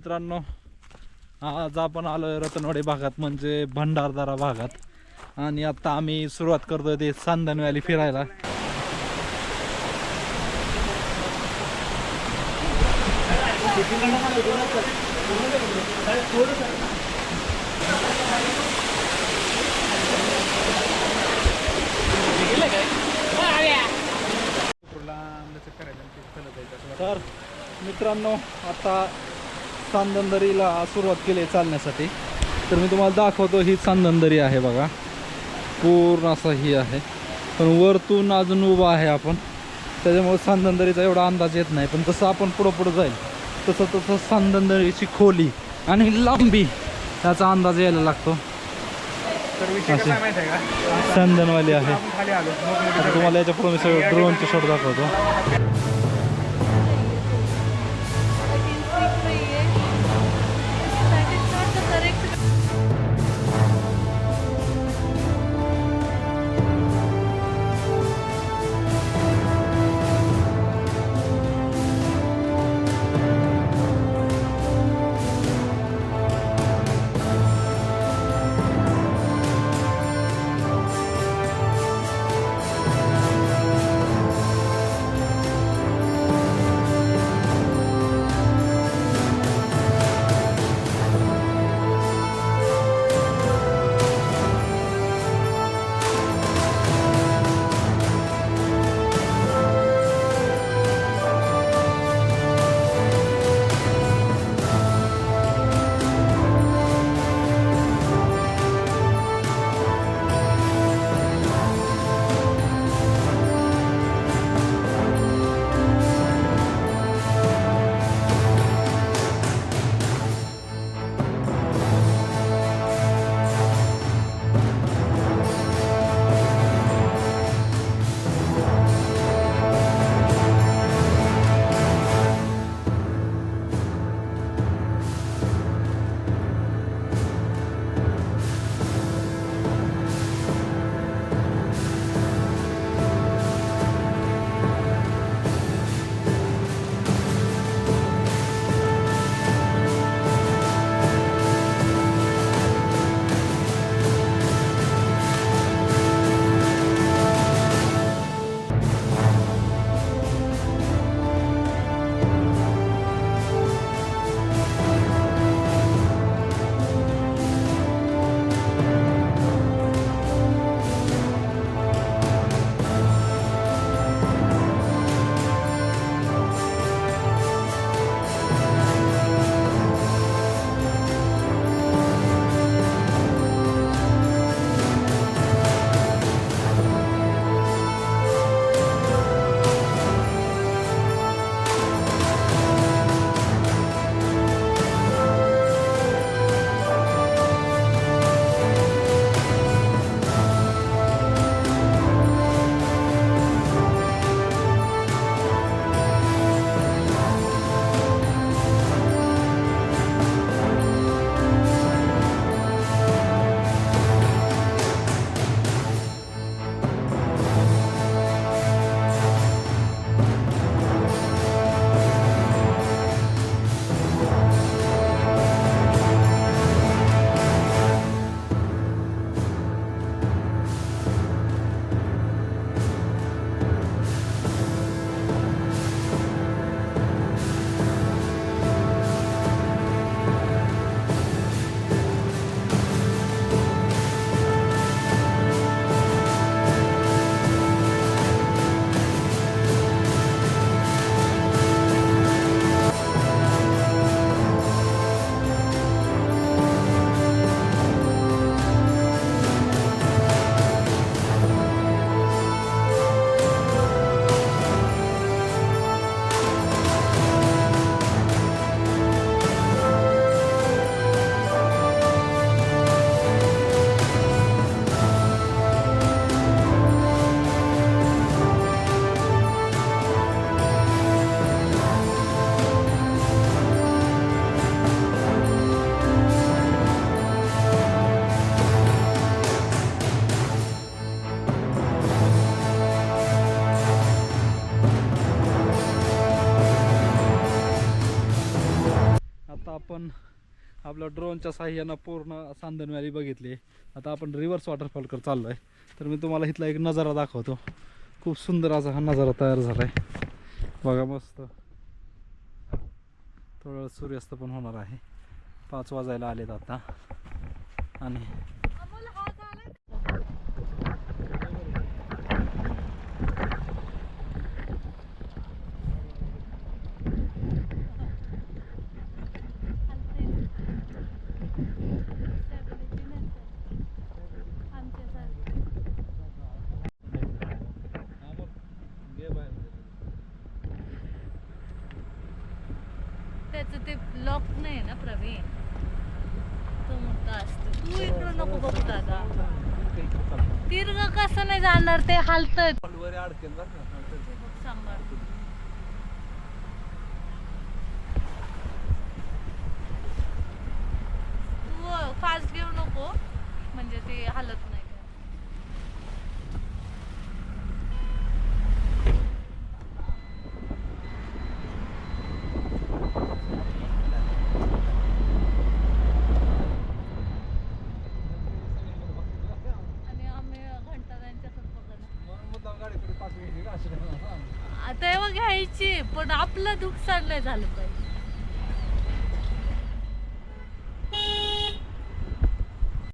मित्रांनो आज आपण आलोय रतनवाडी भागात म्हणजे भंडारदारा भागात. आणि आता आम्ही सुरुवात करतोय ते सांदन व्हॅली फिरायला. तर मित्रांनो आता सांदनदरीला सुरुवात केली आहे चालण्यासाठी. तर मी तुम्हाला दाखवतो ही सांदनदरी आहे बघा. पूर्ण असं ही आहे. पण वरतून अजून उभा आहे आपण. त्याच्यामुळे सांदनदरीचा एवढा अंदाज येत नाही. पण जसं आपण पुढं पुढं जाईल तसं तसं सांदनदरीची खोली आणि लांबी त्याचा अंदाज यायला लागतो. सांदनवाली आहे. तुम्हाला याच्यापुढे मी सगळं ड्रोनचे शॉट दाखवतो. आता आपण आपल्या ड्रोनच्या साह्यानं पूर्ण सांदन व्हॅली बघितली. आता आपण रिव्हर्स वॉटरफॉलकर चाललो आहे तर मी तुम्हाला इथला एक नजारा दाखवतो. खूप सुंदर असा हा नजारा तयार झाला आहे बघा मस्त. थोडं सूर्यास्त पण होणार आहे. पाच वाजायला आलेत आता. आणि त्याचं ते लॉक नाही ना प्रवीण? तो मोठा असतो. तू इकडं नको बघ दादा. दीर्घ कसं नाही जाणार ते हालतंय. सांभाळ तू फास्ट घेऊ नको म्हणजे ते हालत नाही आणि आम्ही घंटा त्यांच्याकडे बघणार आता तेव्हा घ्यायची पण आपलं नुकसान नाही झालं पाहिजे.